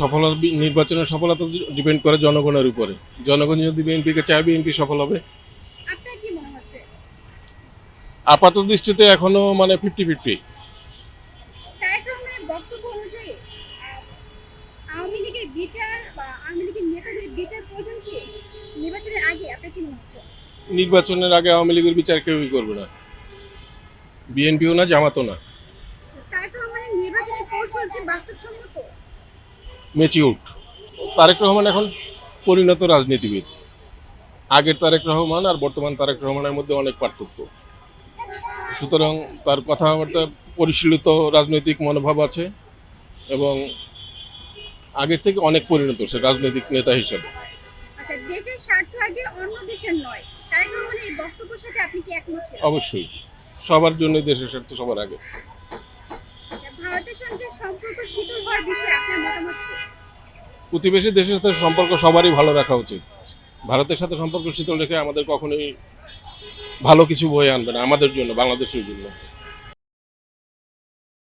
সফলতা নির্বাচনের সফলতা ডিপেন্ড করে জনগণের উপরে। জনগণ যদি বিএনপিকে চায় বিএনপি সফল হবে। আপাত দৃষ্টিতে এখনও মানে ফিফটি ফিফটি নির্বাচনের আগে আওয়ামী লীগের বিচার কেউই করবে না। বিএনপিও না জামাতো না। কৌশল কি বাস্তবসম্মত? মেচিউট তারেক রহমান এখন পরিণত রাজনীতিবিদ। আগের তারেক রহমান আর বর্তমান তারেক রহমানের মধ্যে অনেক পার্থক্য। সুতরাং তার কথাবার্তা পরিশীলিত রাজনৈতিক মনোভাব আছে এবং আগের থেকে অনেক পরিণত সে রাজনৈতিক নেতা হিসেবে। আচ্ছা কিনা? অবশ্যই। সবার জন্য দেশের স্বার্থ সবার আগে। আচ্ছা, ভারতের সঙ্গে সম্পর্ক শীতল হওয়ার বিষয়ে আপনার মতামত প্রতিবেশী দেশের সাথে সম্পর্ক সবারই ভালো রাখা উচিত। ভারতের সাথে সম্পর্ক শীতল রেখে আমাদের কখনোই ভালো কিছু বয়ে আনবে না, আমাদের জন্য, বাংলাদেশের জন্য।